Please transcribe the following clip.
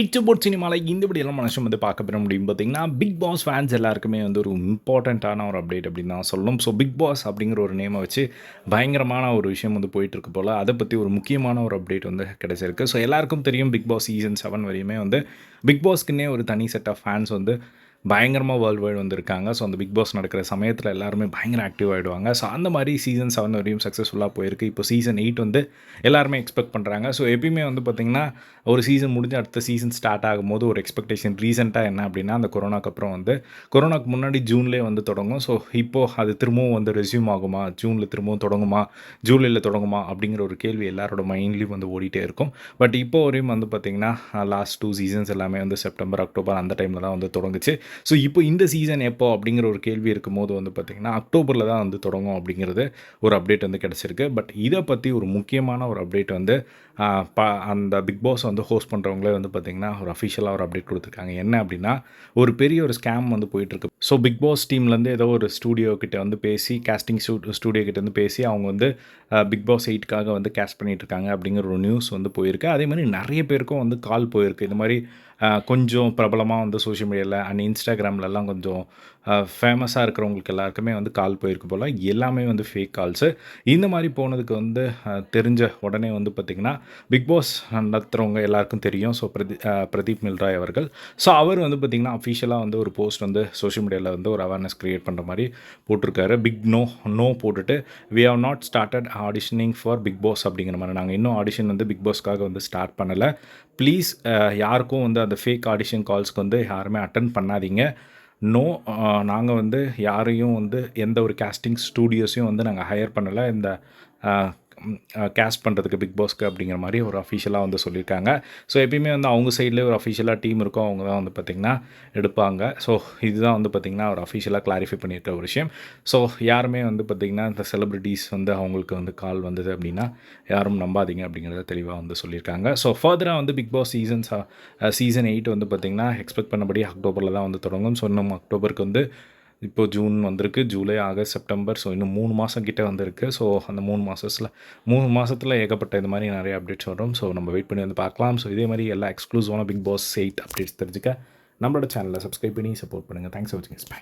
இட்டுபோட் சினிமாவில் இந்த எல்லாம் மனுஷன் வந்து பார்க்க பெற முடியும். பார்த்தீங்கன்னா பிக் பாஸ் ஃபேன்ஸ் எல்லாருக்குமே வந்து ஒரு இம்பார்ட்டண்ட்டான ஒரு அப்டேட் அப்படின்னு தான் சொல்லணும். ஸோ பிக் பாஸ் அப்படிங்கிற ஒரு நேமை வச்சு பயங்கரமான ஒரு விஷயம் வந்து போயிட்டுருக்கு போல். அதை பற்றி ஒரு முக்கியமான ஒரு அப்டேட் வந்து கிடைச்சிருக்கு. ஸோ எல்லாருக்கும் தெரியும் பிக் பாஸ் சீசன் செவன் வரையுமே வந்து பிக் பாஸ்க்குன்னே ஒரு தனி செட் ஆஃப் ஃபேன்ஸ் வந்து பயங்கரமாக வேர்ல்டு வைடு வந்திருக்காங்க. ஸோ அந்த பிக் பாஸ் நடக்கிற சமயத்தில் எல்லாருமே பயங்கர ஆக்டிவ் ஆகிடுவாங்க ஸோ அந்த மாதிரி சீசன் செவன் வரையும் சக்ஸஸ்ஃபுல்லாக போயிருக்கு. இப்போ சீசன் எயிட் வந்து எல்லாருமே எக்ஸ்பெக்ட் பண்ணுறாங்க ஸோ எப்பயுமே வந்து பார்த்திங்கன்னா ஒரு சீசன் முடிஞ்சு அடுத்த சீசன் ஸ்டார்ட் ஆகும்போது ஒரு எக்ஸ்பெக்டேஷன் ரீசெண்டாக என்ன அப்படின்னா அந்த கொரோனாக்கு அப்புறம் வந்து கொரோனாக்கு முன்னாடி ஜூன்லேயே வந்து தொடங்கும். ஸோ இப்போது அது திரும்பவும் வந்து ரெஸ்யூம் ஆகுமா? ஜூனில் திரும்பவும் தொடங்குமா? ஜூலையில் தொடங்குமா? அப்படிங்கிற ஒரு கேள்வி எல்லாரோட மைண்ட்லேயும் வந்து ஓடிட்டே இருக்கும். பட் இப்போ வரையும் வந்து பார்த்திங்கன்னா லாஸ்ட் டூ சீசன்ஸ் எல்லாமே வந்து செப்டம்பர் அக்டோபர் அந்த டைமில் தான் வந்து தொடங்குச்சு. ஸோ இப்போ இந்த சீசன் எப்போ அப்படிங்கிற ஒரு கேள்வி இருக்கும்போது வந்து பார்த்திங்கன்னா அக்டோபரில் தான் வந்து தொடங்கும் அப்படிங்கிறது ஒரு அப்டேட் வந்து கிடச்சிருக்கு. பட் இதை பற்றி ஒரு முக்கியமான ஒரு அப்டேட் வந்து ப அந்த பிக் பாஸ் வந்து ஹோஸ்ட் பண்ணுறவங்களே வந்து பார்த்திங்கன்னா ஒரு அஃபிஷியலாக ஒரு அப்டேட் கொடுத்துருக்காங்க. என்ன அப்படின்னா ஒரு பெரிய ஒரு ஸ்கேம் வந்து போயிட்டுருக்கு. ஸோ பிக் பாஸ் டீம்லேருந்து ஏதோ ஒரு ஸ்டூடியோ கிட்ட வந்து பேசி கேஸ்டிங் ஸ்டூ ஸ்டூடியோ கிட்ட வந்து பேசி அவங்க வந்து பிக் பாஸ் எயிட்டுக்காக வந்து கேஸ்ட் பண்ணிகிட்டு இருக்காங்க அப்படிங்கிற ஒரு நியூஸ் வந்து போயிருக்கு. அதே மாதிரி நிறைய பேருக்கும் வந்து கால் போயிருக்கு. இந்த மாதிரி கொஞ்சம் பிரபலமாக வந்து சோஷியல் மீடியாவில் அண்ட் இன்ஸ்டாகிராம்லலாம் கொஞ்சம் ஃபேமஸாக இருக்கிறவங்களுக்கு எல்லாருக்குமே வந்து கால் போயிருக்கு போல். எல்லாமே வந்து ஃபேக் கால்ஸு இந்த மாதிரி போனதுக்கு வந்து தெரிஞ்ச உடனே வந்து பார்த்திங்கன்னா பிக் பாஸ் நடத்துகிறவங்க எல்லாருக்கும் தெரியும். ஸோ பிரதி பிரதீப் மில்ராய் அவர்கள். ஸோ அவர் வந்து பார்த்திங்கன்னா அஃபிஷியலாக வந்து ஒரு போஸ்ட் வந்து சோஷியல் மீடியாவில் வந்து ஒரு அவேர்னஸ் க்ரியேட் பண்ணுற மாதிரி போட்டிருக்காரு. பிக் நோ நோ போட்டுட்டு we have not started auditioning for Bigg Boss அப்படிங்கிற மாதிரி. நாங்கள் இன்னும் ஆடிஷன் வந்து பிக் பாஸ்க்காக வந்து ஸ்டார்ட் பண்ணலை. ப்ளீஸ் யாருக்கும் வந்து அந்த ஃபேக் ஆடிஷன் கால்ஸ்க்கு வந்து யாருமே அட்டன் பண்ணாதீங்க. நோ நாங்கள் வந்து யாரையும் வந்து எந்த ஒரு கேஸ்டிங் ஸ்டூடியோஸையும் வந்து நாங்கள் ஹையர் பண்ணலை. இந்த கேஸ்ட் பண்ணுறதுக்கு பிக் பாஸ்க்கு அப்படிங்கிற மாதிரி ஒரு அஃபிஷியலாக வந்து சொல்லியிருக்காங்க ஸோ எப்பயுமே வந்து அவங்க சைட்லேயே ஒரு அஃபிஷியலாக டீம் இருக்கும். அவங்க தான் வந்து பார்த்திங்கன்னா எடுப்பாங்க. ஸோ இதுதான் வந்து பார்த்திங்கன்னா ஒரு அஃபிஷியலாக கிளாரிஃபை பண்ணியிருக்க ஒரு விஷயம். ஸோ யாருமே வந்து பார்த்திங்கன்னா இந்த செலிப்ரிட்டிஸ் வந்து அவங்களுக்கு வந்து கால் வந்தது அப்படின்னா யாரும் நம்பாதீங்க அப்படிங்கிறத தெளிவாக வந்து சொல்லியிருக்காங்க ஸோ ஃபர்தராக வந்து Bigg Boss seasons season eight வந்து பார்த்திங்கன்னா எக்ஸ்பெக்ட் பண்ணபடி அக்டோபரில் தான் வந்து தொடங்கும். ஸோ இன்னும் அக்டோபருக்கு வந்து இப்போ ஜூன் வந்திருக்கு ஜூலை ஆகஸ்ட் செப்டம்பர் ஸோ இன்னும் மூணு மாதம் கிட்டே வந்திருக்கு. ஸோ அந்த மூணு மாதத்தில் மூணு மாதத்தில் ஏகப்பட்ட இந்த மாதிரி நிறைய அப்டேட்ஸ் வரும். ஸோ நம்ம வெயிட் பண்ணி வந்து பார்க்கலாம். ஸோ இதே மாதிரி எல்லா எக்ஸ்க்ளூசிவான பிக் பாஸ் எயிட் அப்டேட்ஸ் தெரிஞ்சுக்க நம்மளோட சேனலை சப்ஸ்கிரைப் பண்ணி சப்போர்ட் பண்ணுங்கள் தேங்க்ஸ் ஃபார் வாட்சிங் பை